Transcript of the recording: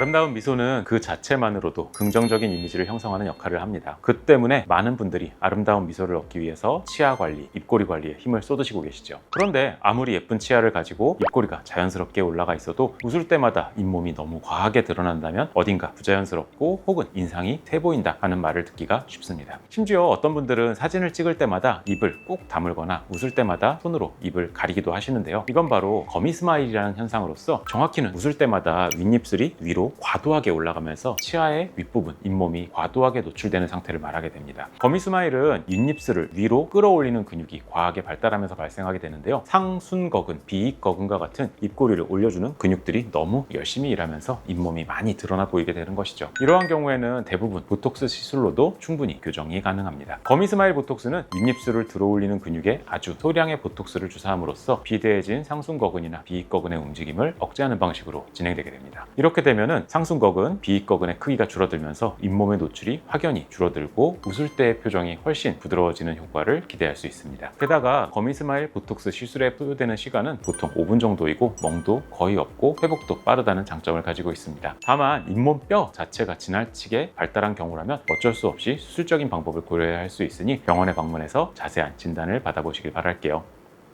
아름다운 미소는 그 자체만으로도 긍정적인 이미지를 형성하는 역할을 합니다. 그 때문에 많은 분들이 아름다운 미소를 얻기 위해서 치아 관리, 입꼬리 관리에 힘을 쏟으시고 계시죠. 그런데 아무리 예쁜 치아를 가지고 입꼬리가 자연스럽게 올라가 있어도 웃을 때마다 잇몸이 너무 과하게 드러난다면 어딘가 부자연스럽고 혹은 인상이 세 보인다 하는 말을 듣기가 쉽습니다. 심지어 어떤 분들은 사진을 찍을 때마다 입을 꾹 다물거나 웃을 때마다 손으로 입을 가리기도 하시는데요. 이건 바로 거미 스마일이라는 현상으로서 정확히는 웃을 때마다 윗입술이 위로 과도하게 올라가면서 치아의 윗부분, 잇몸이 과도하게 노출되는 상태를 말하게 됩니다. 거미 스마일은 윗입술을 위로 끌어올리는 근육이 과하게 발달하면서 발생하게 되는데요. 상순거근, 비익거근과 같은 입꼬리를 올려주는 근육들이 너무 열심히 일하면서 잇몸이 많이 드러나 보이게 되는 것이죠. 이러한 경우에는 대부분 보톡스 시술로도 충분히 교정이 가능합니다. 거미 스마일 보톡스는 윗입술을 들어올리는 근육에 아주 소량의 보톡스를 주사함으로써 비대해진 상순거근이나 비익거근의 움직임을 억제하는 방식으로 진행되게 됩니다. 이렇게 되면 은 상순거근, 비익거근의 크기가 줄어들면서 잇몸의 노출이 확연히 줄어들고 웃을 때의 표정이 훨씬 부드러워지는 효과를 기대할 수 있습니다. 게다가 거미 스마일 보톡스 시술에 소요되는 시간은 보통 5분 정도이고 멍도 거의 없고 회복도 빠르다는 장점을 가지고 있습니다. 다만 잇몸 뼈 자체가 지나치게 발달한 경우라면 어쩔 수 없이 수술적인 방법을 고려해야 할 수 있으니 병원에 방문해서 자세한 진단을 받아보시길 바랄게요.